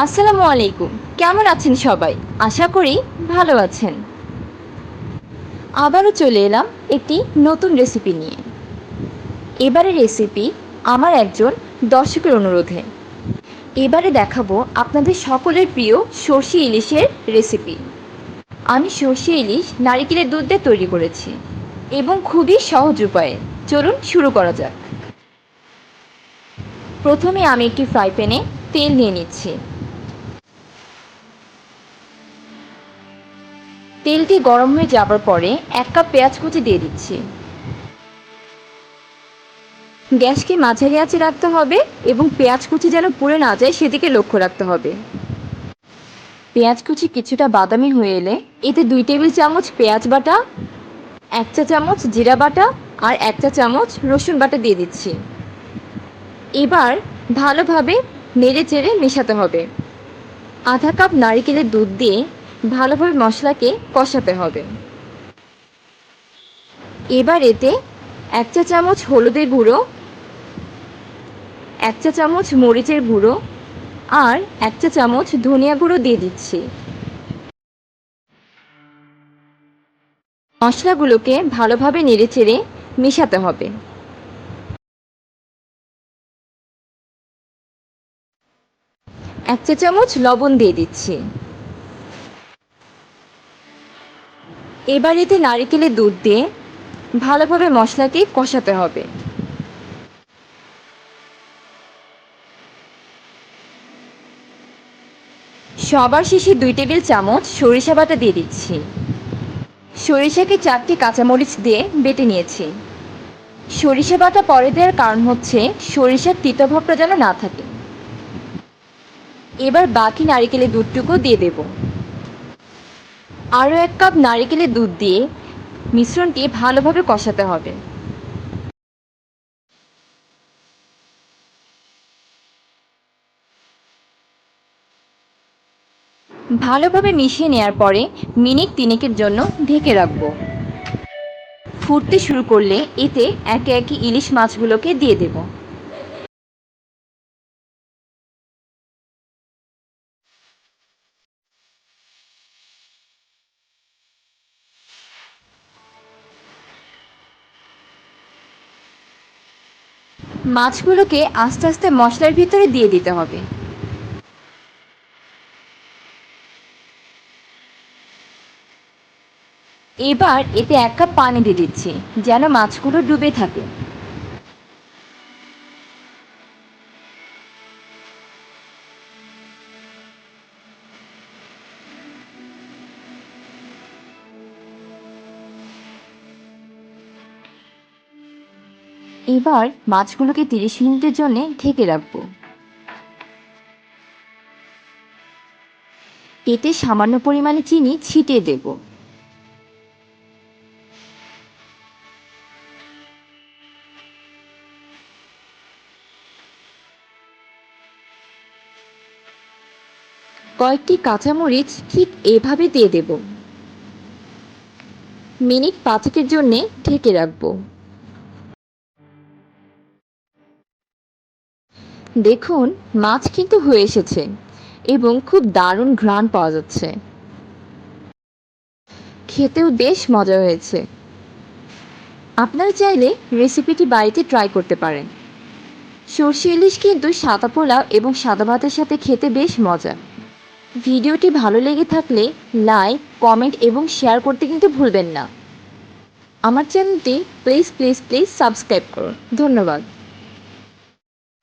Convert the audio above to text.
আসসালামু আলাইকুম। কেমন আছেন সবাই? আশা করি ভালো আছেন। আবারও চলে এলাম একটি নতুন রেসিপি নিয়ে। এবারে রেসিপি আমার একজন দর্শকের অনুরোধে। এবারে দেখাবো আপনাদের সকলের প্রিয় সর্ষে ইলিশের রেসিপি আমি সর্ষে ইলিশ নারিকেলের দুধ দিয়ে তৈরি করেছি এবং খুবই সহজ উপায়ে। চলুন শুরু করা যাক। প্রথমে আমি একটি ফ্রাই প্যানে তেল নিয়ে নিচ্ছি। তেলটি গরম হয়ে যাবার পরে এক কাপ পেঁয়াজ কুচি দিয়ে দিচ্ছি। গ্যাসকে মাঝারি আঁচে রাখতে হবে এবং পেঁয়াজ কুচি যেন পুড়ে না যায় সেদিকে লক্ষ্য রাখতে হবে। পেঁয়াজ কুচি কিছুটা বাদামি হয়ে এলে এতে দুই টেবিল চামচ পেঁয়াজ বাটা, এক চা চামচ জিরা বাটা আর এক চা চামচ রসুন বাটা দিয়ে দিচ্ছি। এবার ভালোভাবে নেড়ে চেড়ে মেশাতে হবে। আধা কাপ নারিকেলের দুধ দিয়ে ভালোভাবে মশলাকে কষাতে হবে। এবার এতে এক চা চামচ হলুদের গুঁড়ো, এক চা চামচ মরিচের গুঁড়ো আর এক চা চামচ ধনিয়া গুঁড়ো দিয়ে দিচ্ছি। মশলাগুলোকে ভালোভাবে নেড়েচেড়ে মেশাতে হবে। এক চা চামচ লবণ দিয়ে দিচ্ছি। এবার এতে নারিকেলের দুধ দিয়ে ভালোভাবে মশলাকে কষাতে হবে। সবার শেষে দুই টেবিল চামচ সরিষা বাটা দিয়ে দিচ্ছি। সরিষাকে চারটি কাঁচামরিচ দিয়ে বেটে নিয়েছি। সরিষা বাটা পরে দেওয়ার কারণ হচ্ছে সরিষার তিতভাবটা যেন না থাকে। এবার বাকি নারিকেলের দুধটুকু দিয়ে দেব। আরও এক কাপ নারিকেলের দুধ দিয়ে মিশ্রণটি ভালোভাবে কষাতে হবে। ভালোভাবে মিশিয়ে নেওয়ার পরে মিনিট তিনেকের জন্য ঢেকে রাখব। ফুটতে শুরু করলে এতে একে একে ইলিশ মাছগুলোকে দিয়ে দেব। মাছগুলোকে আস্তে আস্তে মশলার ভিতরে দিয়ে দিতে হবে। এবার এতে এক কাপ পানি দিয়ে দিচ্ছি, যেন মাছগুলো ডুবে থাকে। এবার মাছগুলোকে তিরিশ মিনিটের জন্য ঢেকে রাখব। এতে সামান্য পরিমাণে চিনি ছিটিয়ে দেব। কয়েকটি কাঁচামরিচ ঠিক এভাবে দিয়ে দেব। মিনিট পাঁচেকের জন্যে ঢেকে রাখব। দেখুন, মাছ কিন্তু হয়ে এসেছে এবং খুব দারুণ ঘ্রাণ পাওয়া যাচ্ছে। খেতেও বেশ মজা হয়েছে। আপনারা চাইলে রেসিপিটি বাড়িতে ট্রাই করতে পারেন। সর্ষে ইলিশ কিন্তু সাদা পোলাও এবং সাদা ভাতের সাথে খেতে বেশ মজা। ভিডিওটি ভালো লেগে থাকলে লাইক কমেন্ট এবং শেয়ার করতে কিন্তু ভুলবেন না। আমার চ্যানেলটি প্লিজ প্লিজ প্লিজ সাবস্ক্রাইব করুন। ধন্যবাদ।